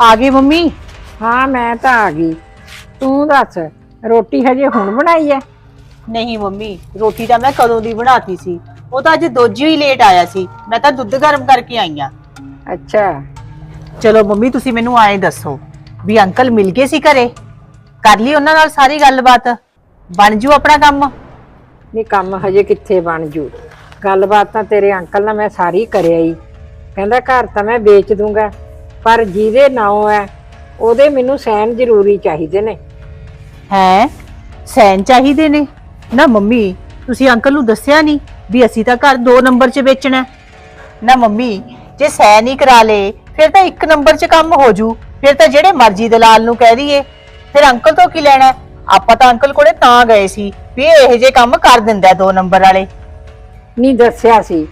ਆ ਗਈ ਮੰਮੀ? ਹਾਂ ਮੈਂ ਤਾਂ ਆ ਗਈ। ਤੂੰ ਦੱਸ ਰੋਟੀ ਹਜੇ ਹੁਣ ਬਣਾਈ ਐ? ਨਹੀਂ ਮੰਮੀ ਰੋਟੀ ਤਾਂ ਮੈਂ ਕਦੋਂ ਦੀ ਬਣਾਤੀ ਸੀ? ਉਹ ਤਾਂ ਅੱਜ ਦੋਜੀ ਹੀ ਲੇਟ ਆਇਆ ਸੀ। ਮੈਂ ਤਾਂ ਦੁੱਧ ਗਰਮ ਕਰਕੇ ਆਈ ਆ। ਅੱਛਾ। ਚਲੋ ਮੰਮੀ ਤੁਸੀਂ ਮੈਨੂੰ ਆਏ ਦੱਸੋ ਵੀ ਅੰਕਲ ਮਿਲ ਗਏ ਸੀ ਘਰੇ? ਕਰ ਲਈ ਉਹਨਾਂ ਨਾਲ ਸਾਰੀ ਗੱਲਬਾਤ? ਬਣ ਜੂ ਆਪਣਾ ਕੰਮ? ਨਹੀਂ ਕੰਮ ਹਜੇ ਕਿੱਥੇ ਬਣ ਜੂ? ਗੱਲਬਾਤ ਤਾਂ ਤੇਰੇ ਅੰਕਲ ਨਾਲ ਮੈਂ ਸਾਰੀ ਕਰਿਆ ਹੀ ਕਹਿੰਦਾ ਘਰ ਤਾਂ ਮੈਂ ਵੇਚ ਦੂੰਗਾ। ਪਰ ਜਿਹਦੇ ਨਾਂ ਹੈ ਉਹਦੇ ਮੈਨੂੰ ਸੈਨ ਜ਼ਰੂਰੀ ਚਾਹੀਦੇ ਨੇ। ਹੈ ਸੈਨ ਚਾਹੀਦੇ ਨੇ। ਨਾ ਮੰਮੀ ਤੁਸੀਂ ਅੰਕਲ ਨੂੰ ਦੱਸਿਆ ਨਹੀਂ ਵੀ ਅਸੀਂ ਤਾਂ ਘਰ 2 ਨੰਬਰ 'ਚ ਵੇਚਣਾ ਹੈ। ਨਾ ਮੰਮੀ ਜੇ ਸੈਨ ਹੀ ਕਰਾ ਲੇ ਫਿਰ ਤਾਂ 1 ਨੰਬਰ 'ਚ ਕੰਮ ਹੋ ਜੂ। ਫਿਰ ਤਾਂ ਜਿਹੜੇ ਮਰਜ਼ੀ ਦਲਾਲ ਨੂੰ ਕਹਿ ਦਈਏ। ਫਿਰ ਅੰਕਲ ਤੋਂ ਕੀ ਲੈਣਾ ਹੈ? ਆਪਾਂ ਤਾਂ ਅੰਕਲ ਕੋਲੇ ਤਾਂ ਗਏ ਸੀ ਵੀ ਇਹ ਇਹੋ ਜਿਹੇ ਕੰਮ ਕਰ ਦਿੰਦਾ 2 ਨੰਬਰ ਵਾਲੇ। ਨਹੀਂ ਦੱਸਿਆ ਸੀ।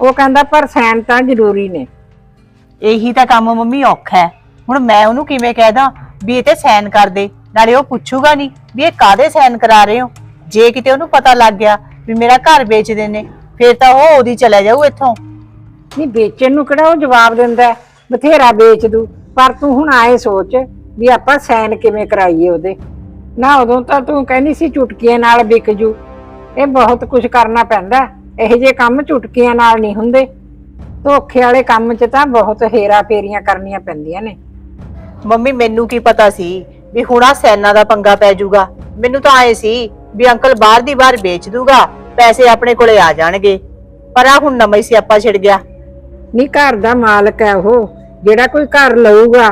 ਉਹ ਕਹਿੰਦਾ ਪਰ ਸੈਨ ਤਾਂ ਜ਼ਰੂਰੀ ਨੇ। ਇਹੀ ਤਾਂ ਕੰਮ ਮੰਮੀ ਔਖਾ ਹੈ। ਹੁਣ ਮੈਂ ਉਹਨੂੰ ਕਿਵੇਂ ਕਹਿਦਾ ਵੀ ਇਹ ਤੇ ਸਾਈਨ ਕਰ ਦੇ, ਨਾਲੇ ਉਹ ਪੁੱਛੂਗਾ ਨਹੀਂ ਵੀ ਇਹ ਕਾਦੇ ਸਾਈਨ ਕਰਾ ਰਹੇ ਹੋ? ਜੇ ਕਿਤੇ ਉਹਨੂੰ ਪਤਾ ਲੱਗ ਗਿਆ ਵੀ ਮੇਰਾ ਘਰ ਵੇਚਦੇ ਨੇ, ਫਿਰ ਤਾਂ ਉਹ ਉਹਦੀ ਚਲਾ ਜਾਊ ਇੱਥੋਂ। ਨਹੀਂ, ਵੇਚਣ ਨੂੰ ਕਿਹੜਾ ਉਹ ਜਵਾਬ ਦਿੰਦਾ ਹੈ? ਬਥੇਰਾ ਵੇਚ ਦੂ, ਪਰ ਤੂੰ ਹੁਣ ਆਏ ਸੋਚ ਵੀ ਆਪਾਂ ਸੈਨ ਕਿਵੇਂ ਕਰਾਈਏ ਉਹਦੇ। ਨਾ ਉਦੋਂ ਤਾਂ ਤੂੰ ਕਹਿੰਦੀ ਸੀ ਚੁਟਕੀਆਂ ਨਾਲ ਵਿਕ ਜੂ। ਇਹ ਬਹੁਤ ਕੁਝ ਕਰਨਾ ਪੈਂਦਾ ਇਹੋ ਜਿਹੇ ਕੰਮ ਚੁਟਕੀਆਂ ਨਾਲ ਨਹੀਂ ਹੁੰਦੇ। ਧੋਖੇ ਵਾਲੇ ਕੰਮ 'ਚ ਤਾਂ ਬਹੁਤ ਹੇਰਾ ਫੇਰੀਆਂ ਕਰਨੀਆਂ ਪੈਂਦੀਆਂ ਨੇ। ਮੰਮੀ ਮੈਨੂੰ ਕੀ ਪਤਾ ਸੀ ਵੀ ਹੁਣ ਆ ਸੈਨਾ ਦਾ ਪੰਗਾ ਪੈ ਜਾਊਗਾ? ਮੈਨੂੰ ਤਾਂ ਆਏ ਸੀ ਵੀ ਅੰਕਲ ਬਾਹਰ ਦੀ ਬਾਹਰ ਵੇਚ ਦੂਗਾ ਪੈਸੇ ਆਪਣੇ ਕੋਲੇ ਆ ਜਾਣਗੇ। ਪਰ ਆ ਹੁਣ ਨਵਾਂ ਹੀ ਸਿਆਪਾ ਛਿੜ ਗਿਆ। ਨਹੀਂ ਘਰ ਦਾ ਮਾਲਕ ਹੈ ਉਹ ਜਿਹੜਾ ਕੋਈ ਘਰ ਲਊਗਾ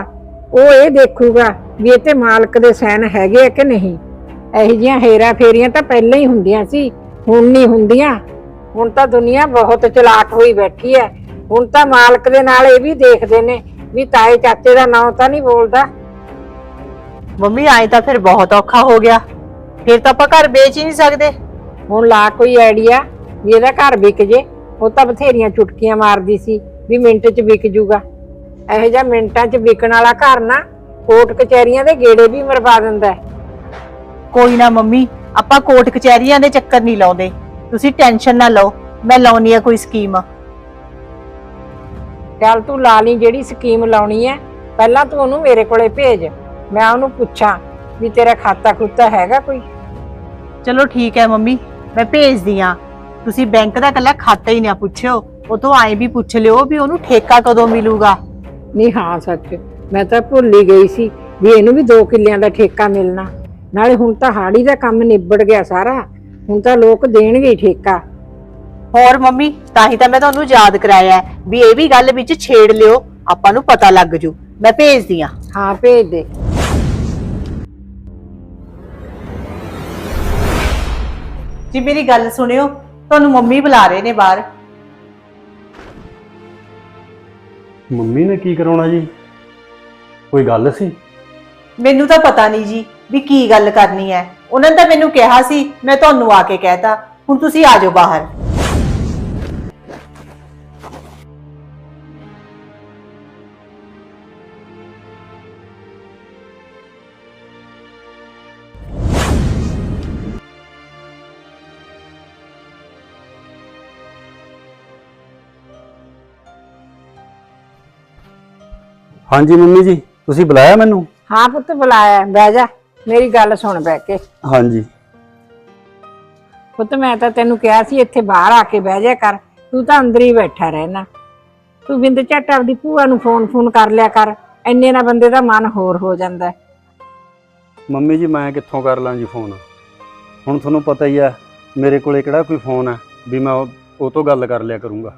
ਉਹ ਇਹ ਦੇਖੂਗਾ ਵੀ ਇਹ ਤੇ ਮਾਲਕ ਦੇ ਸੈਨ ਹੈਗੇ ਆ ਕਿ ਨਹੀਂ। ਇਹੋ ਜਿਹੀਆਂ ਹੇਰਾ ਫੇਰੀਆਂ ਤਾਂ ਪਹਿਲਾਂ ਹੀ ਹੁੰਦੀਆਂ ਸੀ ਹੁਣ ਨਹੀਂ ਹੁੰਦੀਆਂ। ਹੁਣ ਤਾਂ ਦੁਨੀਆ ਬਹੁਤ ਚਲਾਕ ਹੋਈ ਬੈਠੀ ਹੈ। ਹੁਣ ਤਾਂ ਮਾਲਕ ਦੇ ਨਾਲ ਇਹ ਵੀ ਦੇਖਦੇ ਨੇ ਵੀ ਤਾਏ ਚਾਚੇ ਦਾ ਨਾਂ ਤਾਂ ਨਹੀਂ ਬੋਲਦਾ। ਮੰਮੀ ਆਏ ਤਾਂ ਫਿਰ ਬਹੁਤ ਔਖਾ ਹੋ ਗਿਆ। ਫਿਰ ਤਾਂ ਆਪਾਂ ਘਰ ਵੇਚ ਹੀ ਨਹੀਂ ਸਕਦੇ। ਹੁਣ ਲਾ ਕੋਈ ਆਈਡੀਆ ਵੀ ਇਹਦਾ ਘਰ ਵਿਕ ਜੇ ਉਹ ਤਾਂ ਬਥੇਰੀਆਂ ਚੁਟਕੀਆਂ ਮਾਰਦੀ ਸੀ ਵੀ ਮਿੰਟ 'ਚ ਵਿਕ ਜੂਗਾ। ਇਹੋ ਜਿਹਾ ਮਿੰਟਾਂ 'ਚ ਵਿਕਣ ਵਾਲਾ ਘਰ ਨਾ ਕੋਰਟ ਕਚਹਿਰੀਆਂ ਦੇ ਗੇੜੇ ਵੀ ਮਰਵਾ ਦਿੰਦਾ ਹੈ। ਕੋਈ ਨਾ ਮੰਮੀ ਆਪਾਂ ਕੋਰਟ ਕਚਹਿਰੀਆਂ ਦੇ ਚੱਕਰ ਨਹੀਂ ਲਾਉਂਦੇ। ਤੁਸੀਂ ਟੈਨਸ਼ਨ ਨਾ ਲਓ ਮੈਂ ਲਾਉਣੀ ਆ ਕੋਈ ਸਕੀਮ। ਚੱਲ ਤੂੰ ਲਾ ਲਈ ਜਿਹੜੀ ਸਕੀਮ ਲਾਉਣੀ ਹੈ ਪਹਿਲਾਂ ਤੂੰ ਉਹਨੂੰ ਮੇਰੇ ਕੋਲੇ ਭੇਜ ਮੈਂ ਉਹਨੂੰ ਪੁੱਛਾਂ ਵੀ ਤੇਰਾ ਖਾਤਾ ਖੁੱਤਾ ਹੈਗਾ ਕੋਈ? ਚਲੋ ਠੀਕ ਹੈ ਮੰਮੀ ਮੈਂ ਭੇਜਦੀ ਆ ਤੁਸੀਂ ਬੈਂਕ ਦਾ ਕੱਲਾ ਖਾਤਾ ਹੀ ਨਾ ਪੁੱਛਿਓ ਉਹ ਤੋਂ ਆਏ ਵੀ ਪੁੱਛ ਲਿਓ ਵੀ ਉਹਨੂੰ ਠੇਕਾ ਕਦੋਂ ਮਿਲੂਗਾ। ਨਹੀਂ ਹਾਂ ਸੱਚ ਮੈਂ ਤਾਂ ਭੁੱਲ ਹੀ ਗਈ ਸੀ ਵੀ ਇਹਨੂੰ ਵੀ 2 ਕਿੱਲਿਆਂ ਦਾ ਠੇਕਾ ਮਿਲਣਾ। ਨਾਲੇ ਹੁਣ ਤਾਂ ਹਾੜੀ ਦਾ ਕੰਮ ਨਿਬੜ ਗਿਆ ਸਾਰਾ ਹੁਣ ਤਾਂ ਲੋਕ ਦੇਣਗੇ ਹੀ ਠੇਕਾ। ਹੋਰ ਮੰਮੀ ਤਾਂ ਹੀ ਤਾਂ ਮੈਂ ਤੁਹਾਨੂੰ ਯਾਦ ਕਰਾਇਆ ਹੈ ਵੀ ਇਹ ਵੀ ਗੱਲ ਵਿੱਚ ਛੇੜ ਲਿਓ ਆਪਾਂ ਨੂੰ ਪਤਾ ਲੱਗ ਜੂ। ਮੈਂ ਭੇਜਦੀ ਆ ਹਾਂ ਭੇਜ ਦੇ। ਜੀ ਮੇਰੀ ਗੱਲ ਸੁਣਿਓ ਤੁਹਾਨੂੰ ਮੰਮੀ ਬੁਲਾ ਰਹੇ ਨੇ ਬਾਹਰ। ਮੰਮੀ ਨੇ ਕੀ ਕਰਾਉਣਾ ਜੀ? ਕੋਈ ਗੱਲ ਸੀ? ਮੈਨੂੰ ਤਾਂ ਪਤਾ ਨਹੀਂ ਜੀ ਵੀ ਕੀ ਗੱਲ ਕਰਨੀ ਹੈ। ਉਹਨਾਂ ਨੇ ਤਾਂ ਮੈਨੂੰ ਕਿਹਾ ਸੀ ਮੈਂ ਤੁਹਾਨੂੰ ਆ ਕੇ ਕਹਿਤਾ। ਹੁਣ ਤੁਸੀਂ ਆ ਜਾਓ ਬਾਹਰ। ਹਾਂਜੀ ਮੰਮੀ ਜੀ ਤੁਸੀਂ ਬੁਲਾਇਆ ਮੈਨੂੰ? ਹਾਂ ਪੁੱਤ ਬੁਲਾਇਆ ਬਹਿ ਜਾ ਮੇਰੀ ਗੱਲ ਸੁਣ ਬਹਿ ਕੇ। ਹਾਂਜੀ। ਪੁੱਤ ਮੈਂ ਤਾਂ ਤੈਨੂੰ ਕਿਹਾ ਸੀ ਇੱਥੇ ਬਾਹਰ ਆ ਕੇ ਬਹਿ ਜਾ ਕਰ। ਤੂੰ ਤਾਂ ਅੰਦਰ ਹੀ ਬੈਠਾ ਰਹਿਣਾ। ਤੂੰ ਬਿੰਦ ਝੱਟ ਆਪਦੀ ਭੂਆ ਨੂੰ ਫੋਨ ਫੋਨ ਕਰ ਲਿਆ ਕਰ। ਐਨੇ ਨਾਲ ਬੰਦੇ ਦਾ ਮਨ ਹੋਰ ਹੋ ਜਾਂਦਾ ਹੈ। ਮੰਮੀ ਜੀ ਮੈਂ ਕਿੱਥੋਂ ਕਰ ਲਾਂ ਜੀ ਫੋਨ? ਹੁਣ ਤੁਹਾਨੂੰ ਪਤਾ ਹੀ ਆ ਮੇਰੇ ਕੋਲੇ ਕਿਹੜਾ ਕੋਈ ਫੋਨ ਹੈ ਵੀ ਮੈਂ ਉਹ ਉਹ ਤੋਂ ਗੱਲ ਕਰ ਲਿਆ ਕਰੂੰਗਾ।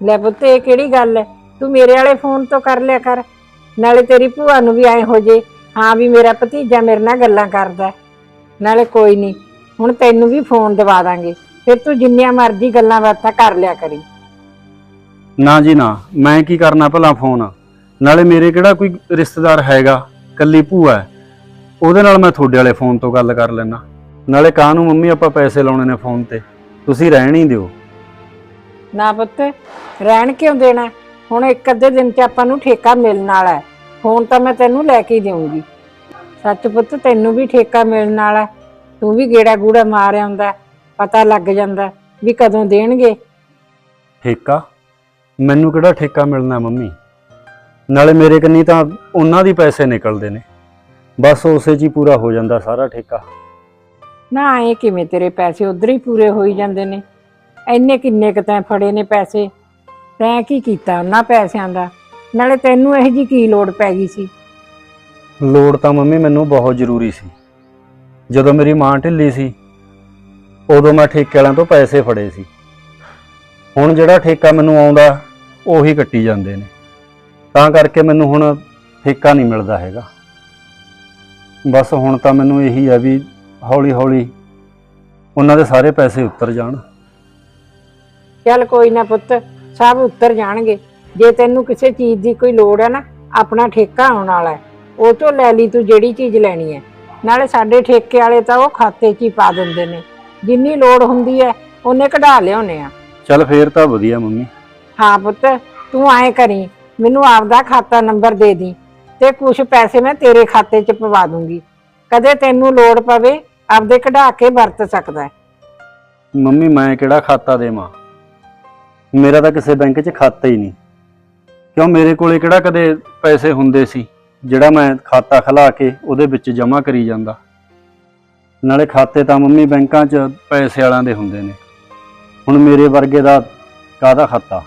ਲੈ ਪੁੱਤ ਇਹ ਕਿਹੜੀ ਗੱਲ ਹੈ? ਤੂੰ ਮੇਰੇ ਵਾਲੇ ਫੋਨ ਤੋਂ ਕਰ ਲਿਆ ਕਰ ਨਾਲੇ ਤੇਰੀ ਭੂਆ ਨੂੰ ਵੀ ਐ ਹੋ ਜੇ ਹਾਂ ਵੀ ਮੇਰਾ ਭਤੀਜਾ ਮੇਰੇ ਨਾਲ ਗੱਲਾਂ ਕਰਦਾ। ਨਾਲੇ ਕੋਈ ਨਹੀਂ ਹੁਣ ਤੈਨੂੰ ਵੀ ਫੋਨ ਦਵਾ ਦਾਂਗੇ ਫਿਰ ਤੂੰ ਜਿੰਨੀਆਂ ਮਰਜ਼ੀ ਗੱਲਾਂ ਬਾਤਾਂ ਕਰ ਲਿਆ ਕਰੀ। ਨਾ ਜੀ ਨਾ ਮੈਂ ਕੀ ਕਰਨਾ ਭਲਾ ਫੋਨ? ਨਾਲੇ ਮੇਰੇ ਕਿਹੜਾ ਕੋਈ ਰਿਸ਼ਤੇਦਾਰ ਹੈਗਾ ਕੱਲੀ ਭੂਆ ਹੈ ਉਹਦੇ ਨਾਲ ਮੈਂ ਤੁਹਾਡੇ ਵਾਲੇ ਫੋਨ ਤੋਂ ਗੱਲ ਕਰ ਲੈਣਾ ਨਾਲੇ ਕਾਹਨੂੰ ਮੰਮੀ ਆਪਾਂ ਪੈਸੇ ਲਾਉਣੇ ਨੇ ਫੋਨ ਤੇ ਤੁਸੀਂ ਰਹਿਣ ਹੀ ਦਿਓ। ਨਾ ਪੁੱਤ ਰਹਿਣ ਕਿਉਂ ਦੇਣਾ? ਹੁਣ ਇੱਕ ਅੱਧੇ ਦਿਨ ਚ ਆਪਾਂ ਨੂੰ ਠੇਕਾ ਮਿਲਣ ਵਾਲਾ ਹੈ। ਫੋਨ ਤਾਂ ਮੈਂ ਤੈਨੂੰ ਲੈ ਕੇ ਹੀ ਦੇਵਾਂਗੀ ਸੱਚ ਪੁੱਤ ਤੈਨੂੰ ਵੀ ਠੇਕਾ ਮਿਲਣ ਵਾਲਾ। ਤੂੰ ਵੀ ਗੇੜਾ ਗੂੜਾ ਮਾਰ ਆਉਂਦਾ ਪਤਾ ਲੱਗ ਜਾਂਦਾ ਵੀ ਕਦੋਂ ਦੇਣਗੇ। ਠੇਕਾ? ਮੈਨੂੰ ਕਿਹੜਾ ਠੇਕਾ ਮਿਲਣਾ ਮੰਮੀ? ਨਾਲੇ ਮੇਰੇ ਕੰਨੀ ਤਾਂ ਉਹਨਾਂ ਦੀ ਪੈਸੇ ਨਿਕਲਦੇ ਨੇ। ਬਸ ਉਸੇ 'ਚ ਹੀ ਪੂਰਾ ਹੋ ਜਾਂਦਾ ਸਾਰਾ ਠੇਕਾ। ਨਾ ਇਹ ਕਿਵੇਂ ਤੇਰੇ ਪੈਸੇ ਉਧਰ ਹੀ ਪੂਰੇ ਹੋਈ ਜਾਂਦੇ ਨੇ? ਐਨੇ ਕਿੰਨੇ ਕੁ ਤੈਂ ਫੜੇ ਨੇ ਪੈਸੇ? ਤੈਂ ਕੀ ਕੀਤਾ ਉਹਨਾਂ ਪੈਸਿਆਂ ਦਾ? ਨਾਲੇ ਤੈਨੂੰ ਇਹ ਜੀ ਕੀ ਲੋੜ ਪੈ ਗਈ ਸੀ? ਲੋੜ ਤਾਂ ਮੰਮੀ ਮੈਨੂੰ ਬਹੁਤ ਜ਼ਰੂਰੀ ਸੀ। ਜਦੋਂ ਮੇਰੀ ਮਾਂ ਢਿੱਲੀ ਸੀ ਉਦੋਂ ਮੈਂ ਠੇਕੇ ਵਾਲਿਆਂ ਤੋਂ ਪੈਸੇ ਫੜੇ ਸੀ। ਹੁਣ ਜਿਹੜਾ ਠੇਕਾ ਮੈਨੂੰ ਆਉਂਦਾ ਉਹੀ ਕੱਟੀ ਜਾਂਦੇ ਨੇ। ਤਾਂ ਕਰਕੇ ਮੈਨੂੰ ਹੁਣ ਠੇਕਾ ਨਹੀਂ ਮਿਲਦਾ ਹੈਗਾ। ਬਸ ਹੁਣ ਤਾਂ ਮੈਨੂੰ ਇਹੀ ਆ ਵੀ ਹੌਲੀ ਹੌਲੀ ਉਹਨਾਂ ਦੇ ਸਾਰੇ ਪੈਸੇ ਉੱਤਰ ਜਾਣ। ਚੱਲ ਕੋਈ ਨਾ ਪੁੱਤ ਸਭ ਉੱਤਰ ਜਾਣਗੇ। ਜੇ ਤੈਨੂੰ ਕਿਸੇ ਚੀਜ਼ ਦੀ ਕੋਈ ਲੋੜ ਹੈ ਨਾ ਆਪਣਾ ਠੇਕਾ ਆਉਣ ਵਾਲਾ ਹੈ। ਉਹ ਤੋਂ ਲੈ ਲਈ ਤੂੰ ਜਿਹੜੀ ਚੀਜ਼ ਲੈਣੀ ਹੈ। ਨਾਲੇ ਸਾਡੇ ਠੇਕੇ ਵਾਲੇ ਤਾਂ ਉਹ ਖਾਤੇ 'ਚ ਹੀ ਪਾ ਦਿੰਦੇ ਨੇ। ਜਿੰਨੀ ਲੋੜ ਹੁੰਦੀ ਹੈ ਉਹਨੇ ਕਢਾ ਲਿਆਉਨੇ ਆ। ਚੱਲ ਫੇਰ ਤਾਂ ਵਧੀਆ ਮੰਮੀ। ਹਾਂ ਪੁੱਤ ਤੂੰ ਐਂ ਕਰੀ ਮੈਨੂੰ ਆਪਦਾ ਖਾਤਾ ਨੰਬਰ ਦੇ ਦੀ ਤੇ ਕੁਝ ਪੈਸੇ ਮੈਂ ਤੇਰੇ ਖਾਤੇ 'ਚ ਪਵਾ ਦੂੰਗੀ। ਕਦੇ ਤੈਨੂੰ ਲੋੜ ਪਵੇ ਆਪਦੇ ਕਢਾ ਕੇ ਵਰਤ ਸਕਦਾ ਹੈ। ਮੰਮੀ ਮੈਂ ਕਿਹੜਾ ਖਾਤਾ ਦੇਵਾਂ? ਮੇਰਾ ਤਾਂ ਕਿਸੇ ਬੈਂਕ 'ਚ ਖਾਤਾ ਹੀ ਨਹੀਂ। ਕਿਉਂ ਮੇਰੇ ਕੋਲੇ ਕਿਹੜਾ ਕਦੇ ਪੈਸੇ ਹੁੰਦੇ ਸੀ ਜਿਹੜਾ ਮੈਂ ਖਾਤਾ ਖਲਾ ਕੇ ਉਹਦੇ ਵਿੱਚ ਜਮ੍ਹਾਂ ਕਰੀ ਜਾਂਦਾ? ਨਾਲੇ ਖਾਤੇ ਤਾਂ ਮੰਮੀ ਬੈਂਕਾਂ 'ਚ ਪੈਸੇ ਵਾਲਿਆਂ ਦੇ ਹੁੰਦੇ ਨੇ। ਹੁਣ ਮੇਰੇ ਵਰਗੇ ਦਾ ਕਾਹਦਾ ਖਾਤਾ?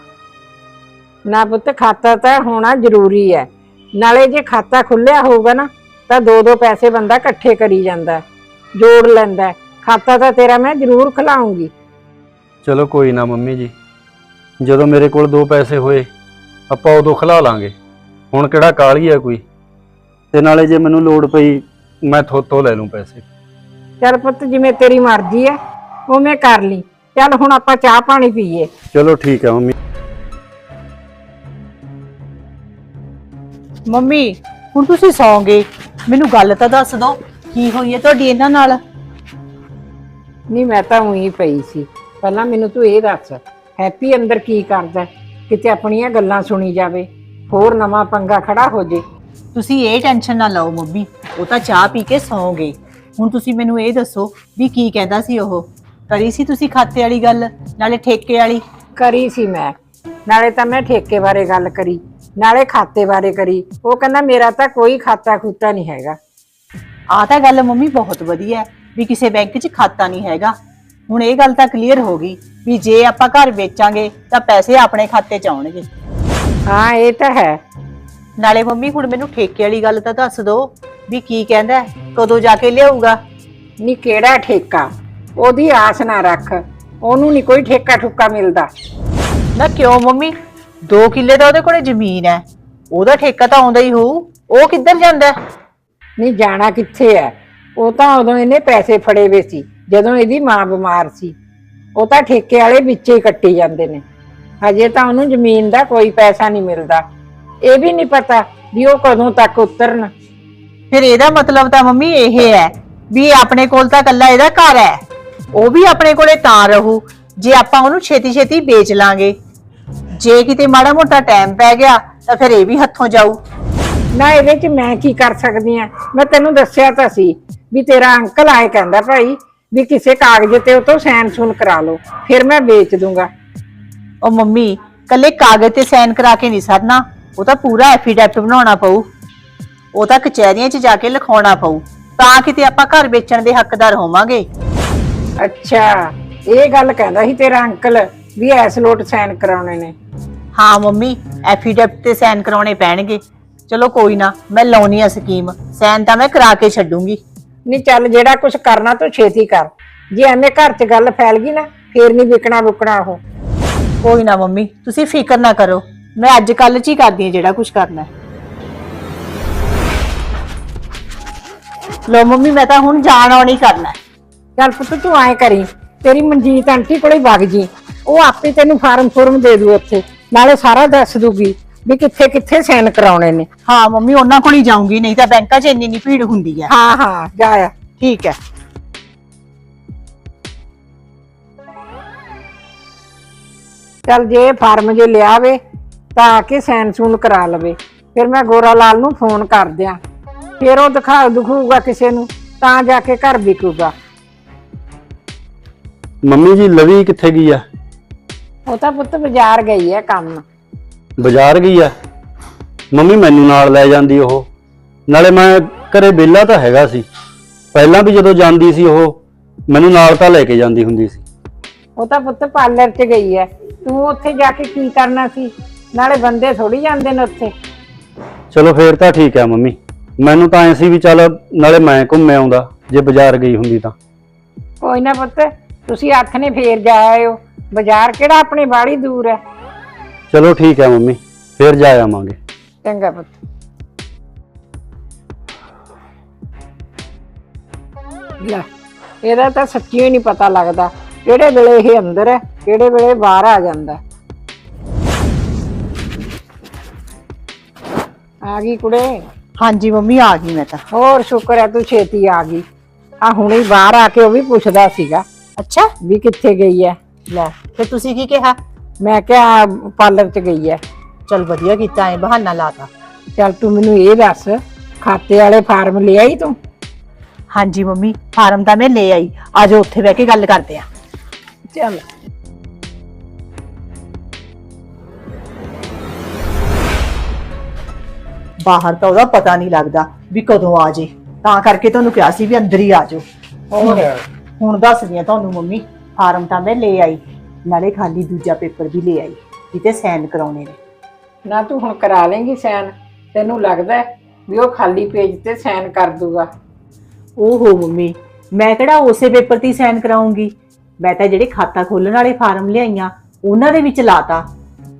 ਨਾ ਪੁੱਤ ਖਾਤਾ ਤਾਂ ਹੋਣਾ ਜ਼ਰੂਰੀ ਹੈ। ਨਾਲੇ ਜੇ ਖਾਤਾ ਖੁੱਲਿਆ ਹੋਊਗਾ ਨਾ ਤਾਂ ਦੋ ਦੋ ਪੈਸੇ ਬੰਦਾ ਇਕੱਠੇ ਕਰੀ ਜਾਂਦਾ ਜੋੜ ਲੈਂਦਾ। ਖਾਤਾ ਤਾਂ ਤੇਰਾ ਮੈਂ ਜ਼ਰੂਰ ਖਲਾਉਂਗੀ। ਚਲੋ ਕੋਈ ਨਾ ਮੰਮੀ ਜੀ ਜਦੋਂ ਮੇਰੇ ਕੋਲ ਦੋ ਪੈਸੇ ਹੋਏ ਆਪਾਂ ਉਦੋਂ ਖਲਾ ਲਾਂਗੇ। ਹੁਣ ਕਿਹੜਾ ਕਾਲੀ ਹੈ ਕੋਈ? ਤੇ ਨਾਲੇ ਜੇ ਮੈਨੂੰ ਲੋੜ ਪਈ ਮੈਂ ਥੋਤੋਂ ਲੈ ਲੂੰ ਪੈਸੇ। ਚੱਲ ਪੁੱਤ ਜਿਵੇਂ ਤੇਰੀ ਮਰਜ਼ੀ ਹੈ ਉਵੇਂ ਕਰ ਲਈ। ਚੱਲ ਹੁਣ ਆਪਾਂ ਚਾਹ ਪਾਣੀ ਪੀਏ। ਚਲੋ ਠੀਕ ਹੈ ਮੰਮੀ। ਮੰਮੀ ਹੁਣ ਤੁਸੀਂ ਸੌਂਗੇ। ਮੈਨੂੰ ਗੱਲ ਤਾਂ ਦੱਸ ਦਿਓ ਕੀ ਹੋਈ ਹੈ ਤੁਹਾਡੀ ਇਹਨਾਂ ਨਾਲ? ਨਹੀਂ ਮੈਂ ਤਾਂ ਉਹੀ ਪਈ ਸੀ। ਪਹਿਲਾਂ ਮੈਨੂੰ ਤੂੰ ਇਹ ਦੱਸ। ਹੈਪੀ ਅੰਦਰ ਕੀ ਕਰਦਾ ਹੈ? ਕਿਤੇ ਆਪਣੀਆਂ ਗੱਲਾਂ ਸੁਣੀ ਜਾਵੇ ਹੋਰ ਨਵਾਂ ਪੰਗਾ ਖੜਾ ਹੋ ਜੇ। ਤੁਸੀਂ ਇਹ ਟੈਨਸ਼ਨ ਨਾ ਲਓ ਮੰਮੀ ਉਹ ਤਾਂ ਚਾਹ ਪੀ ਕੇ ਸੌਂਗੇ। ਹੁਣ ਤੁਸੀਂ ਮੈਨੂੰ ਇਹ ਦੱਸੋ ਵੀ ਕੀ ਕਹਿੰਦਾ ਸੀ ਉਹ? ਕਰੀ ਸੀ ਤੁਸੀਂ ਖਾਤੇ ਵਾਲੀ ਗੱਲ ਨਾਲੇ ਠੇਕੇ ਵਾਲੀ? ਕਰੀ ਸੀ ਮੈਂ। ਨਾਲੇ ਤਾਂ ਮੈਂ ਠੇਕੇ ਬਾਰੇ ਗੱਲ ਕਰੀ ਨਾਲੇ ਖਾਤੇ ਬਾਰੇ ਕਰੀ। ਉਹ ਕਹਿੰਦਾ ਮੇਰਾ ਤਾਂ ਕੋਈ ਖਾਤਾ ਖੂਤਾ ਨਹੀਂ ਹੈਗਾ। ਆ ਤਾਂ ਗੱਲ ਮੰਮੀ ਬਹੁਤ ਵਧੀਆ ਹੈ ਵੀ ਕਿਸੇ ਬੈਂਕ 'ਚ ਖਾਤਾ ਨਹੀਂ ਹੈਗਾ। ਹੁਣ ਇਹ ਗੱਲ ਤਾਂ ਕਲੀਅਰ ਹੋ ਗਈ ਵੀ ਜੇ ਆਪਾਂ ਘਰ ਵੇਚਾਂਗੇ ਤਾਂ ਪੈਸੇ ਆਪਣੇ ਖਾਤੇ 'ਚ ਆਉਣਗੇ। ਹਾਂ ਇਹ ਤਾਂ ਹੈ। ਨਾਲੇ ਮੰਮੀ ਹੁਣ ਮੈਨੂੰ ਠੇਕੇ ਵਾਲੀ ਗੱਲ ਤਾਂ ਦੱਸ ਦਿਓ ਵੀ ਕੀ ਕਹਿੰਦਾ ਹੈ? ਕਦੋਂ ਜਾ ਕੇ ਲਿਆਊਗਾ? ਨਹੀਂ ਕਿਹੜਾ ਠੇਕਾ? ਉਹਦੀ ਆਸ ਨਾ ਰੱਖ। ਉਹਨੂੰ ਨਹੀਂ ਕੋਈ ਠੇਕਾ ਠੁੱਕਾ ਮਿਲਦਾ। ਨਾ ਕਿਉਂ ਮੰਮੀ? 2 ਕਿੱਲੇ ਤਾਂ ਉਹਦੇ ਕੋਲੇ ਜ਼ਮੀਨ ਹੈ। ਉਹਦਾ ਠੇਕਾ ਤਾਂ ਆਉਂਦਾ ਹੀ ਹੋਊ। ਉਹ ਕਿੱਧਰ ਜਾਂਦਾ? ਹੈ? ਨਹੀਂ ਜਾਣਾ ਕਿੱਥੇ ਹੈ? ਉਹ ਤਾਂ ਉਦੋਂ ਇਹਨੇ ਪੈਸੇ ਫੜੇ ਵੇ ਸੀ। ਜਦੋਂ ਇਹਦੀ ਮਾਂ ਬਿਮਾਰ ਸੀ ਉਹ ਤਾਂ ਠੇਕੇ ਵਾਲੇ ਵਿੱਚੇ ਹੀ ਕੱਟੀ ਜਾਂਦੇ ਨੇ। ਹਜੇ ਤਾਂ ਉਹਨੂੰ ਜ਼ਮੀਨ ਦਾ ਕੋਈ ਪੈਸਾ ਨਹੀਂ ਮਿਲਦਾ। ਇਹ ਵੀ ਨਹੀਂ ਪਤਾ ਵੀ ਉਹ ਕਦੋਂ ਤੱਕ ਉਤਰਨ। ਫਿਰ ਇਹਦਾ ਮਤਲਬ ਤਾਂ ਮੰਮੀ ਇਹ ਹੈ ਵੀ ਆਪਣੇ ਕੋਲ ਤਾਂ ਕੱਲਾ ਇਹਦਾ ਘਰ ਹੈ। ਉਹ ਵੀ ਆਪਣੇ ਕੋਲੇ ਤਾਂ ਰਹੂ। ਜੇ ਆਪਾਂ ਉਹਨੂੰ ਛੇਤੀ ਛੇਤੀ ਵੇਚ ਲਾਂਗੇ। ਜੇ ਕਿਤੇ ਮਾੜਾ ਮੋਟਾ ਟਾਈਮ ਪੈ ਗਿਆ ਤਾਂ ਫਿਰ ਇਹ ਵੀ ਹੱਥੋਂ ਜਾਊ। ਨਾ ਇਹਦੇ 'ਚ ਮੈਂ ਕੀ ਕਰ ਸਕਦੀ ਆ ਮੈਂ ਤੈਨੂੰ ਦੱਸਿਆ ਤਾਂ ਸੀ ਵੀ ਤੇਰਾ ਅੰਕਲ ਆਏ ਕਹਿੰਦਾ ਭਾਈ ਵੀ ਕਿਸੇ ਕਾਗਜ਼ ਤੇ ਉਹ ਤੋਂ ਸਾਈਨ ਸੂਨ ਕਰਾ ਲਓ ਫਿਰ ਮੈਂ ਵੇਚ ਦੂੰਗਾ। ਉਹ ਮੰਮੀ ਕੱਲੇ ਕਾਗਜ਼ ਤੇ ਸਾਈਨ ਕਰਾ ਕੇ ਨਹੀਂ ਸਰਨਾ ਉਹ ਤਾਂ ਪੂਰਾ ਐਫੀਡੈਵਿਟ ਬਣਾਉਣਾ ਪਊ। ਉਹ ਤਾਂ ਕਚਹਿਰੀਆਂ 'ਚ ਜਾ ਕੇ ਲਿਖਾਉਣਾ ਪਊ ਤਾਂ ਕਿਤੇ ਆਪਾਂ ਘਰ ਵੇਚਣ ਦੇ ਹੱਕਦਾਰ ਹੋਵਾਂਗੇ। ਅੱਛਾ ਇਹ ਗੱਲ ਕਹਿੰਦਾ ਸੀ ਤੇਰਾ ਅੰਕਲ ਵੀ ਐਸ ਲੋਟ ਸਾਈਨ ਕਰਾਉਣੇ ਨੇ। ਹਾਂ ਮੰਮੀ ਐਫੀਡੈਵਿਟ ਤੇ ਸਾਈਨ ਕਰਾਉਣੇ ਪੈਣਗੇ। ਚਲੋ ਕੋਈ ਨਾ ਮੈਂ ਲਾਉਣੀ ਆ ਸਕੀਮ ਸਾਈਨ ਤਾਂ ਮੈਂ ਕਰਾ ਕੇ ਛੱਡੂੰਗੀ। ਨਹੀਂ ਚੱਲ ਜਿਹੜਾ ਕੁਝ ਕਰਨਾ ਤੂੰ ਛੇਤੀ ਕਰ। ਜੇ ਐਵੇਂ ਘਰ 'ਚ ਗੱਲ ਫੈਲ ਗਈ ਨਾ ਫੇਰ ਨਹੀਂ ਵਿਕਣਾ ਬੁਕਣਾ ਉਹ। ਕੋਈ ਨਾ ਮੰਮੀ ਤੁਸੀਂ ਫਿਕਰ ਨਾ ਕਰੋ। ਮੈਂ ਅੱਜ ਕੱਲ ਚ ਹੀ ਕਰਦੀ ਹਾਂ ਜਿਹੜਾ ਕੁਝ ਕਰਨਾ ਹੈ। ਲੋ ਮੰਮੀ ਮੈਂ ਤਾਂ ਹੁਣ ਜਾਣ ਆਉਣੀ ਕਰਨਾ ਹੈ। ਚੱਲ ਪੁੱਤ ਤੂੰ ਐਂ ਕਰੀ। ਤੇਰੀ ਮਨਜੀਤ ਆਂਟੀ ਕੋਲੇ ਵਗ ਜੀ। ਉਹ ਆਪੇ ਤੈਨੂੰ ਫਾਰਮ ਫੁਰਮ ਦੇ ਦੂ ਉੱਥੇ। ਨਾਲੇ ਸਾਰਾ ਦੱਸ ਦੂਗੀ। ਵੀ ਕਿੱਥੇ ਕਿੱਥੇ ਸਾਈਨ ਕਰਾਉਣੇ ਨੇ। ਹਾਂ ਮੰਮੀ ਉਹਨਾਂ ਕੋਲ ਹੀ ਜਾਊਂਗੀ ਨਹੀਂ ਤਾਂ ਬੈਂਕਾਂ 'ਚ ਇੰਨੀ ਇੰਨੀ ਭੀੜ ਹੁੰਦੀ ਹੈ। ਹਾਂ ਹਾਂ ਜਾ ਆ। ਠੀਕ ਹੈ। ਚੱਲ ਜੇ ਫਾਰਮ ਜੇ ਲਿਆਵੇ ਤਾਂ ਆ ਕੇ ਸਾਈਨ ਸੂਨ ਕਰਾ ਲਵੇ। ਫਿਰ ਮੈਂ ਗੋਰਾ ਲਾਲ ਨੂੰ ਫੋਨ ਕਰ ਦਿਆਂ। ਫਿਰ ਉਹ ਦਿਖਾ ਦਿਖੂਗਾ ਕਿਸੇ ਨੂੰ ਤਾਂ ਜਾ ਕੇ ਘਰ ਵਿਕੂਗਾ। ਮੰਮੀ ਜੀ ਲਵੀ ਕਿੱਥੇ ਗਈ ਆ? ਉਹ ਤਾਂ ਪੁੱਤ ਬਾਜ਼ਾਰ ਗਈ ਹੈ ਕੰਮ। ਬਾਜ਼ਾਰ ਗਈ ਆ। ਮੰਮੀ ਮੈਨੂੰ ਨਾਲ ਲੈ ਜਾਂਦੀ ਉਹ। ਨਾਲੇ ਮੈਂ ਘਰੇ ਵਿਹਲਾ ਤਾਂ ਹੈਗਾ ਸੀ। ਪਹਿਲਾਂ ਵੀ ਜਦੋਂ ਜਾਂਦੀ ਸੀ ਉਹ ਮੈਨੂੰ ਨਾਲ ਤਾਂ ਲੈ ਕੇ ਜਾਂਦੀ ਹੁੰਦੀ ਸੀ। ਉਹ ਤਾਂ ਪੁੱਤ ਪਾਰਲਰ 'ਚ ਗਈ ਐ। ਤੂੰ ਉੱਥੇ ਜਾ ਕੇ ਕੀ ਕਰਨਾ ਸੀ? ਨਾਲੇ ਬੰਦੇ ਥੋੜੀ ਜਾਂਦੇ ਨੇ ਉੱਥੇ। ਚਲੋ ਫੇਰ ਤਾਂ ਠੀਕ ਹੈ ਮੰਮੀ। ਮੈਨੂੰ ਤਾਂ ਐ ਸੀ ਵੀ ਚੱਲ ਨਾਲੇ ਮੈਂ ਘੁੰਮੇ ਆਉਂਦਾ ਜੇ ਬਾਜ਼ਾਰ ਗਈ ਹੁੰਦੀ ਤਾਂ। ਕੋਈ ਨਾ ਪੁੱਤ ਤੁਸੀਂ ਅੱਖ ਨੇ ਫੇਰ ਜਾ ਆਇਓ। ਬਾਜ਼ਾਰ ਕਿਹੜਾ ਆਪਣੀ ਬਾੜੀ ਦੂਰ ਹੈ ਚਲੋ ਠੀਕ ਹੈ ਮੰਮੀ ਫੇਰ ਜਾ ਆਵਾਂਗੇ। ਚੰਗਾ ਪੁੱਤ। ਲੈ ਇਹਦਾ ਤਾਂ ਸੱਚੀ ਹੀ ਨਹੀਂ ਪਤਾ ਲੱਗਦਾ ਕਿਹੜੇ ਵੇਲੇ ਇਹ ਅੰਦਰ ਹੈ ਕਿਹੜੇ ਵੇਲੇ ਬਾਹਰ ਆ ਜਾਂਦਾ ਹੈ। ਆ ਗਈ ਕੁੜੇ? ਹਾਂਜੀ ਮੰਮੀ ਆ ਗਈ ਮੈਂ ਤਾਂ। ਹੋਰ ਸ਼ੁਕਰ ਹੈ ਤੂੰ ਛੇਤੀ ਆ ਗਈ। ਆ ਹੁਣੇ ਹੀ ਬਾਹਰ ਆ ਕੇ ਉਹ ਵੀ ਪੁੱਛਦਾ ਸੀਗਾ ਅੱਛਾ। ਵੀ ਕਿੱਥੇ ਗਈ ਹੈ। ਲੈ। ਫਿਰ ਤੁਸੀਂ ਕੀ ਕਿਹਾ? ਮੈਂ ਕਿਹਾ ਪਾਰਲਰ 'ਚ ਗਈ ਹੈ ਚਲ ਵਧੀਆ ਕੀਤਾ ਐ ਬਹਾਨਾ ਲਾਤਾ। ਚੱਲ ਤੂੰ ਮੈਨੂੰ ਇਹ ਦੱਸ ਖਾਤੇ ਵਾਲੇ ਫਾਰਮ ਲੈ ਆਈ ਤੂੰ? ਹਾਂਜੀ ਮੰਮੀ ਫਾਰਮ ਤਾਂ ਮੈਂ ਲੈ ਆਈ। ਆਜੋ ਉੱਥੇ ਬਹਿ ਕੇ ਗੱਲ ਕਰਦੇ ਆ। ਚੱਲ। ਬਾਹਰ ਤਾਂ ਉਹਦਾ ਪਤਾ ਨਹੀਂ ਲੱਗਦਾ ਵੀ ਕਦੋਂ ਆ ਜੇ। ਤਾਂ ਕਰਕੇ ਤੁਹਾਨੂੰ ਕਿਹਾ ਸੀ ਵੀ ਅੰਦਰ ਹੀ ਆ ਜਾਓ। ਹੁਣ ਦੱਸਦੀ ਆ ਤੁਹਾਨੂੰ ਮੰਮੀ ਫਾਰਮ ਤਾਂ ਮੈਂ ਲੈ ਆਈ। ਨਾਲੇ ਖਾਲੀ ਦੂਜਾ ਪੇਪਰ ਵੀ ਲੈ ਆਈ ਕਿਤੇ ਸਾਈਨ ਕਰਾਉਣੇ ਨੇ। ਨਾ ਤੂੰ ਹੁਣ ਕਰਾ ਲੇਂਗੀ ਸਾਈਨ ਤੈਨੂੰ ਲੱਗਦਾ ਹੈ ਵੀ ਉਹ ਖਾਲੀ ਪੇਜ ਤੇ ਸਾਈਨ ਕਰ ਦੂਗਾ। ਓਹੋ ਮੰਮੀ ਮੈਂ ਕਿਹੜਾ ਉਸੇ ਪੇਪਰ ਤੇ ਸਾਈਨ ਕਰਾਉਂਗੀ ਮੈਂ ਤਾਂ ਜਿਹੜੇ ਖਾਤਾ ਖੋਲਣ ਵਾਲੇ ਫਾਰਮ ਲਿਆਈਆਂ ਉਹਨਾਂ ਦੇ ਵਿੱਚ ਲਾਤਾ।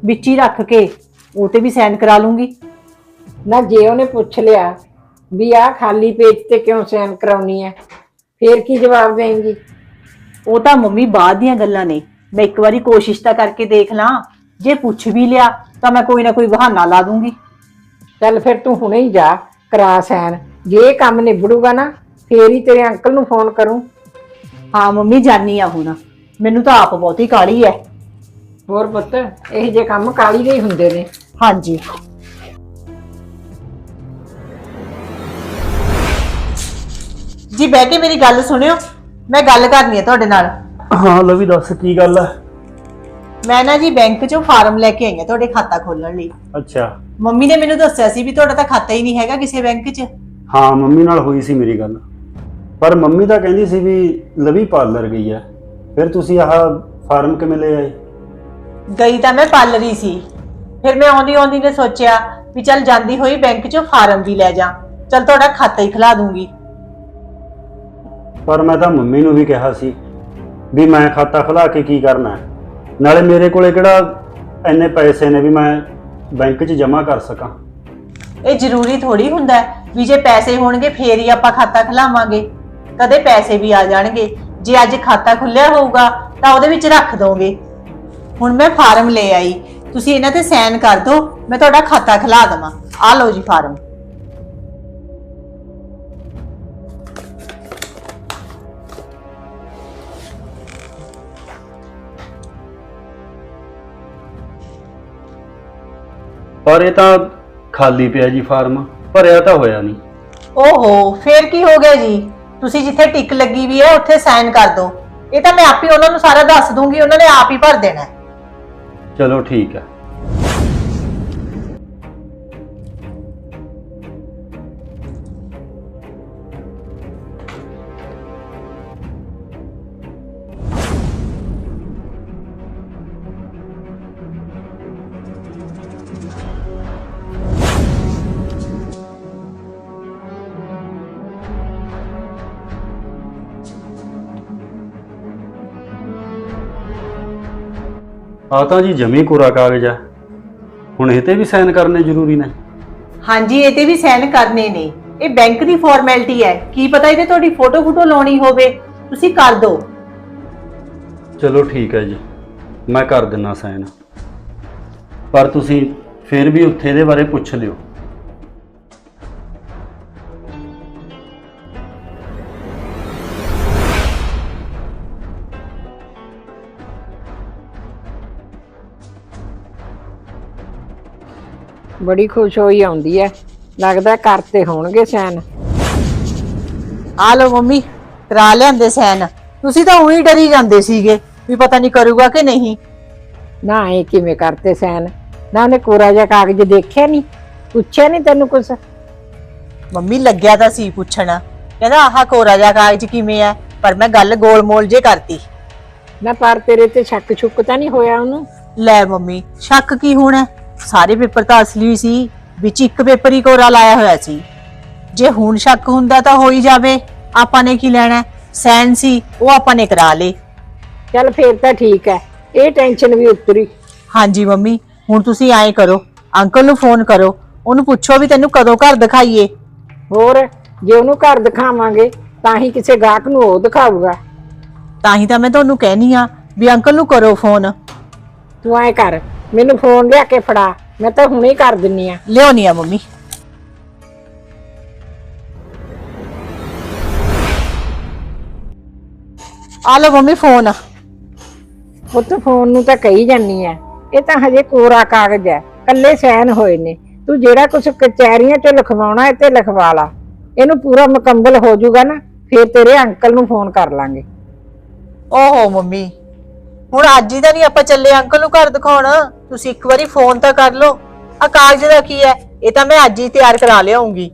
ਵਿੱਚ ਹੀ ਰੱਖ ਕੇ ਉਹ ਤੇ ਵੀ ਸਾਈਨ ਕਰਾ ਲੂੰਗੀ। ਨਾ ਜੇ ਉਹਨੇ ਪੁੱਛ ਲਿਆ ਵੀ ਆਹ ਖਾਲੀ ਪੇਜ ਤੇ ਕਿਉਂ ਸਾਈਨ ਕਰਾਉਣੀ ਹੈ ਫੇਰ ਕੀ ਜਵਾਬ ਦੇਂਗੀ? ਉਹ ਤਾਂ ਮੰਮੀ ਬਾਅਦ ਦੀਆਂ ਗੱਲਾਂ ਨੇ। ਮੈਂ ਇੱਕ ਵਾਰੀ ਕੋਸ਼ਿਸ਼ ਤਾਂ ਕਰਕੇ ਦੇਖ ਲਾਂ ਜੇ ਪੁੱਛ ਵੀ ਲਿਆ ਤਾਂ ਮੈਂ ਕੋਈ ਨਾ ਕੋਈ ਬਹਾਨਾ ਲਾ ਦੂੰਗੀ। ਚੱਲ ਫਿਰ ਤੂੰ ਹੁਣੇ ਹੀ ਜਾ ਕਰਾ ਸਾਈਨ ਜੇ ਇਹ ਕੰਮ ਨਿਬੜੂਗਾ ਨਾ ਫੇਰ ਹੀ ਤੇਰੇ ਅੰਕਲ ਨੂੰ ਫੋਨ ਕਰੂੰ। ਹਾਂ ਮੰਮੀ ਜਾਨੀ ਆ ਹੁਣ। ਮੈਨੂੰ ਤਾਂ ਆਪ ਬਹੁਤੀ ਕਾਲੀ ਹੈ ਹੋਰ ਪੁੱਤ ਇਹ ਜੇ ਕੰਮ ਕਾਲੀ ਦੇ ਹੀ ਹੁੰਦੇ ਨੇ। ਹਾਂਜੀ। ਜੀ ਬਹਿ ਕੇ ਮੇਰੀ ਗੱਲ ਸੁਣਿਓ। ਮੈਂ ਗੱਲ ਕਰਨੀ ਹੈ ਤੁਹਾਡੇ ਨਾਲ। ਹਾਂ ਲਵੀ ਦੱਸ ਕੀ ਗੱਲ ਹੈ ਮੈਂ ਨਾ ਜੀ ਬੈਂਕ ਚੋਂ ਫਾਰਮ ਲੈ ਕੇ ਆਈ ਹਾਂ ਤੁਹਾਡੇ ਖਾਤਾ ਖੋਲਣ ਲਈ। ਅੱਛਾ। ਮੰਮੀ ਨੇ ਮੈਨੂੰ ਦੱਸਿਆ ਸੀ ਵੀ ਤੁਹਾਡਾ ਤਾਂ ਖਾਤਾ ਹੀ ਨਹੀਂ ਹੈਗਾ ਕਿਸੇ ਬੈਂਕ 'ਚ। ਹਾਂ ਮੰਮੀ ਨਾਲ ਹੋਈ ਸੀ ਮੇਰੀ ਗੱਲ। ਪਰ ਮੰਮੀ ਤਾਂ ਕਹਿੰਦੀ ਸੀ ਵੀ ਲਵੀ ਪਾਰਲਰ ਗਈ ਹੈ ਫਿਰ ਤੁਸੀਂ ਆਹ ਫਾਰਮ ਕਿਵੇਂ ਲੈ ਆਏ? ਗਈ ਤਾਂ ਮੈਂ ਪਾਰਲਰ ਹੀ ਸੀ। ਫਿਰ ਮੈਂ ਆਉਂਦੀ ਆਉਂਦੀ ਨੇ ਸੋਚਿਆ ਵੀ ਚੱਲ ਜਾਂਦੀ ਹੋਈ ਬੈਂਕ 'ਚੋਂ ਫਾਰਮ ਵੀ ਲੈ ਜਾ। ਚੱਲ ਤੁਹਾਡਾ ਖਾਤਾ ਹੀ ਖਿਲਾ ਦੂੰਗੀ। ਪਰ ਮੈਂ ਤਾਂ ਮੰਮੀ ਨੂੰ ਵੀ ਕਿਹਾ ਸੀ ਵੀ ਮੈਂ ਖਾਤਾ ਖੁਲਾ ਕੇ ਕੀ ਕਰਨਾ ਹੈ? ਨਾਲੇ ਮੇਰੇ ਕੋਲੇ ਕਿਹੜਾ ਇੰਨੇ ਪੈਸੇ ਨੇ ਵੀ ਮੈਂ ਬੈਂਕ 'ਚ ਜਮ੍ਹਾਂ ਕਰ ਸਕਾਂ? ਇਹ ਜ਼ਰੂਰੀ ਥੋੜੀ ਹੁੰਦਾ ਹੈ ਵੀ ਜੇ ਪੈਸੇ ਹੋਣਗੇ, ਫੇਰ ਹੀ ਆਪਾਂ ਖਾਤਾ ਖਿਲਾਵਾਂਗੇ। ਕਦੇ ਪੈਸੇ ਵੀ ਆ ਜਾਣਗੇ। ਜੇ ਅੱਜ ਖਾਤਾ ਖੁੱਲਿਆ ਹੋਊਗਾ, ਤਾਂ ਉਹਦੇ ਵਿੱਚ ਰੱਖ ਦੋਗੇ। ਹੁਣ ਮੈਂ ਫਾਰਮ ਲੈ ਆਈ। ਤੁਸੀਂ ਇਹਨਾਂ ਤੇ ਸਾਈਨ ਕਰ ਦਿਓ, ਮੈਂ ਤੁਹਾਡਾ ਖਾਤਾ ਖਿਲਾ ਦੇਵਾਂ। ਆ ਲਓ ਜੀ ਫਾਰਮ। ਪਰ ਇਹ ਤਾਂ ਖਾਲੀ ਪਿਆ ਜੀ ਫਾਰਮ ਭਰਿਆ ਤਾਂ ਹੋਇਆ ਨਹੀਂ। ਓਹੋ ਫੇਰ ਕੀ ਹੋ ਗਿਆ ਜੀ? ਤੁਸੀਂ ਜਿੱਥੇ ਟਿਕ ਲੱਗੀ ਵੀ ਹੈ ਉੱਥੇ ਸਾਈਨ ਕਰ ਦਿਓ। ਇਹ ਤਾਂ ਮੈਂ ਆਪ ਹੀ ਉਹਨਾਂ ਨੂੰ ਸਾਰਾ ਦੱਸ ਦੂੰਗੀ ਉਹਨਾਂ ਨੇ ਆਪ ਹੀ ਭਰ ਦੇਣਾ। ਹੈ। ਚਲੋ ਠੀਕ ਹੈ ਆ ਤਾਂ ਜੀ ਜਮੀ ਕੋਰਾ ਕਾਗਜ਼ ਹੈ ਹੁਣ ਇਹ ਤੇ ਵੀ ਸਾਈਨ ਕਰਨੇ ਜ਼ਰੂਰੀ ਨੇ। ਹਾਂਜੀ ਇਹ ਤੇ ਵੀ ਸਾਈਨ ਕਰਨੇ ਨੇ। ਇਹ ਬੈਂਕ ਦੀ ਫਾਰਮੈਲਿਟੀ ਹੈ। ਕੀ ਪਤਾ ਇਹਦੇ ਤੁਹਾਡੀ ਫੋਟੋ ਫੋਟੋ ਲਾਉਣੀ ਹੋਵੇ। ਤੁਸੀਂ ਕਰ ਦਿਓ ਚਲੋ ਠੀਕ ਹੈ ਜੀ। ਮੈਂ ਕਰ ਦਿੰਨਾ ਸਾਈਨ। ਪਰ ਤੁਸੀਂ ਫਿਰ ਵੀ ਉੱਥੇ ਇਹਦੇ ਬਾਰੇ ਪੁੱਛ ਲਿਓ। ਬੜੀ ਖੁਸ਼ ਹੋਈ ਆਉਂਦੀ ਹੈ ਲੱਗਦਾ ਕਰਤੇ ਹੋਣਗੇ ਸਾਈਨ ਆ ਲਓ ਮੰਮੀ ਕਰਾ ਲਿਆਂਦੇ ਸਾਈਨ ਤੁਸੀਂ ਤਾਂ ਉਹੀ ਡਰੀ ਜਾਂਦੇ ਸੀਗੇ ਵੀ ਪਤਾ ਨਹੀਂ ਕਰੂਗਾ ਕਿ ਨਹੀਂ। ਨਾ ਇਹ ਕਿਵੇਂ ਕਰਤੇ ਸਾਈਨ ਨਾ ਉਹਨੇ ਕੋਰਾ ਜਿਹਾ ਕਾਗਜ਼ ਦੇਖਿਆ ਨਹੀਂ? ਪੁੱਛਿਆ ਨਹੀਂ ਤੈਨੂੰ ਕੁਛ? ਮੰਮੀ ਲੱਗਿਆ ਤਾਂ ਸੀ ਪੁੱਛਣਾ। ਕਹਿੰਦਾ ਆਹ ਕੋਰਾ ਜਿਹਾ ਕਾਗਜ਼ ਕਿਵੇਂ ਆ ਪਰ ਮੈਂ ਗੱਲ ਗੋਲ-ਮੋਲ ਜੇ ਕਰਤੀ। ਨਾ ਪਰ ਤੇਰੇ ਤੇ ਸ਼ੱਕ ਛੁੱਕ ਤਾਂ ਨਹੀਂ ਹੋਇਆ ਉਹਨੂੰ? ਲੈ ਮੰਮੀ ਸ਼ੱਕ ਕੀ ਹੋਣਾ? ਸਾਰੇ ਪੇਪਰ ਤਾਂ ਅਸਲੀ ਸੀ ਵਿੱਚ ਇੱਕ ਪੇਪਰ ਹੀ ਕੋਰਾ ਲਾਇਆ ਹੋਇਆ ਸੀ। ਜੇ ਹੁਣ ਸ਼ੱਕ ਹੁੰਦਾ ਤਾਂ ਹੋ ਹੀ ਜਾਵੇ ਆਪਾਂ ਨੇ ਕੀ ਲੈਣਾ? ਸੈਨ ਸੀ ਉਹ ਆਪਾਂ ਨੇ ਕਰਾ ਲੇ ਚੱਲ ਫੇਰ ਤਾਂ ਠੀਕ ਹੈ ਇਹ ਟੈਨਸ਼ਨ ਵੀ ਉਤਰੀ। ਹਾਂਜੀ ਮੰਮੀ ਹੁਣ ਤੁਸੀਂ ਐਂ ਕਰੋ ਅੰਕਲ ਨੂੰ ਫੋਨ ਕਰੋ ਉਹਨੂੰ ਪੁੱਛੋ ਵੀ ਤੈਨੂੰ ਕਦੋਂ ਘਰ ਦਿਖਾਈਏ। ਹੋਰ ਜੇ ਉਹਨੂੰ ਘਰ ਦਿਖਾਵਾਂਗੇ ਤਾਂ ਹੀ ਕਿਸੇ ਗਾਹਕ ਨੂੰ ਉਹ ਦਿਖਾਊਗਾ। ਤਾਂ ਹੀ ਤਾਂ ਮੈਂ ਤੁਹਾਨੂੰ ਕਹਿਨੀ ਆ ਵੀ ਅੰਕਲ ਨੂੰ ਕਰੋ ਫੋਨ। ਤੂੰ ਐ ਕਰ ਮੈਨੂੰ ਫੋਨ ਲਿਆ ਕੇ ਫੜਾ। ਮੈਂ ਤਾਂ ਹੁਣੇ ਹੀ ਕਰ ਦਿੰਨੀ ਆ। ਲਿਆਉਣੀ ਆ ਮੰਮੀ। ਆ ਲਓ ਮੰਮੀ ਫੋਨ। ਪੁੱਤ ਫੋਨ ਨੂੰ ਤਾਂ ਕਹੀ ਜਾਨੀ ਐ ਇਹ ਤਾਂ ਹਜੇ ਕੋਰਾ ਕਾਗਜ਼ ਐ ਕੱਲੇ ਸਾਈਨ ਹੋਏ ਨੇ। ਤੂੰ ਜਿਹੜਾ ਕੁਝ ਕਚਹਿਰੀਆਂ 'ਚ ਲਿਖਵਾਉਣਾ ਇਹ ਤੇ ਲਿਖਵਾ ਲਾ। ਇਹਨੂੰ ਪੂਰਾ ਮੁਕੰਮਲ ਹੋ ਜਾਊਗਾ ਨਾ ਫਿਰ ਤੇਰੇ ਅੰਕਲ ਨੂੰ ਫੋਨ ਕਰ ਲਾਂਗੇ। ਓਹੋ ਮੰਮੀ। ਹੁਣ ਅੱਜ ਹੀ ਤਾਂ ਨਹੀਂ ਆਪਾਂ ਚੱਲੇ ਅੰਕਲ ਨੂੰ ਘਰ ਦਿਖਾਉਣ। ਤੁਸੀਂ ਇੱਕ ਵਾਰੀ ਫੋਨ ਤਾਂ ਕਰ ਲਓ। ਆ ਕਾਗਜ਼ ਦਾ ਕੀ ਹੈ? ਇਹ ਤਾਂ ਮੈਂ ਅੱਜ ਹੀ ਤਿਆਰ ਕਰਾ ਲਿਆਉਂਗੀ।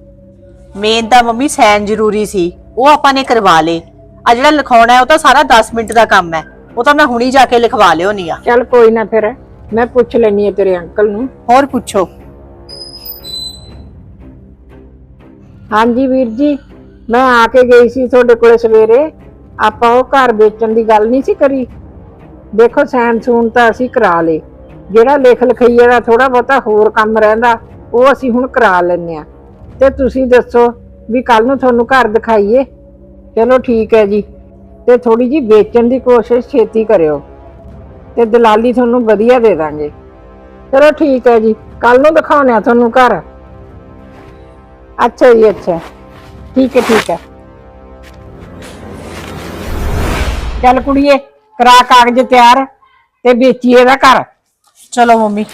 ਮੇਨ ਤਾਂ ਮੰਮੀ ਸਾਈਨ ਜ਼ਰੂਰੀ ਸੀ। ਉਹ ਆਪਾਂ ਨੇ ਕਰਵਾ ਲੇ ਆ ਜਿਹੜਾ ਲਿਖਾਉਣਾ ਹੈ ਉਹ ਤਾਂ ਸਾਰਾ 10 ਮਿੰਟ ਦਾ ਕੰਮ ਹੈ। ਉਹ ਤਾਂ ਮੈਂ ਹੁਣੀ ਜਾ ਕੇ ਲਿਖਵਾ ਲਿਆਉਣੀ ਆ। ਚੱਲ ਕੋਈ ਨਾ ਫਿਰ। ਮੈਂ ਪੁੱਛ ਲੈਣੀ ਐ ਤੇਰੇ ਅੰਕਲ ਨੂੰ। ਹੋਰ ਪੁੱਛੋ। ਹਾਂਜੀ ਵੀਰ ਜੀ ਮੈਂ ਆ ਕੇ ਗਈ ਸੀ ਤੁਹਾਡੇ ਕੋਲੇ ਸਵੇਰੇ। ਆਪਾਂ ਉਹ ਘਰ ਵੇਚਣ ਦੀ ਗੱਲ ਨਹੀਂ ਸੀ ਕਰੀ? ਦੇਖੋ ਸੈਨ ਸੂਨ ਤਾਂ ਅਸੀਂ ਕਰਾ ਲੇ ਜਿਹੜਾ ਲਿਖ ਲਿਖਈਏ ਦਾ ਥੋੜਾ ਬਹੁਤਾ ਹੋਰ ਕੰਮ ਰਹਿੰਦਾ, ਉਹ ਅਸੀਂ ਹੁਣ ਕਰਾ ਲੈਨੇ ਆ ਤੇ ਤੁਸੀਂ ਦੱਸੋ ਵੀ ਕੱਲ ਨੂੰ ਤੁਹਾਨੂੰ ਘਰ ਦਿਖਾਈਏ। ਚਲੋ ਠੀਕ ਹੈ ਜੀ। ਤੇ ਥੋੜੀ ਜੀ ਵੇਚਣ ਦੀ ਕੋਸ਼ਿਸ਼ ਛੇਤੀ ਕਰਿਓ। ਤੇ ਦਲਾਲੀ ਤੁਹਾਨੂੰ ਵਧੀਆ ਦੇ ਦਾਂਗੇ। ਚਲੋ ਠੀਕ ਹੈ ਜੀ। ਕੱਲ ਨੂੰ ਦਿਖਾਉਣੇ ਆ ਤੁਹਾਨੂੰ ਘਰ। ਅੱਛਾ ਜੀ, ਅੱਛਾ। ਠੀਕ ਹੈ ਠੀਕ ਹੈ। ਚੱਲ ਕੁੜੀਏ ਕਰਾ ਕਾਗਜ਼ ਤਿਆਰ ਤੇ ਵੇਚੀਏ ਦਾ ਘਰ। ਚਲੋ ਮੰਮੀ।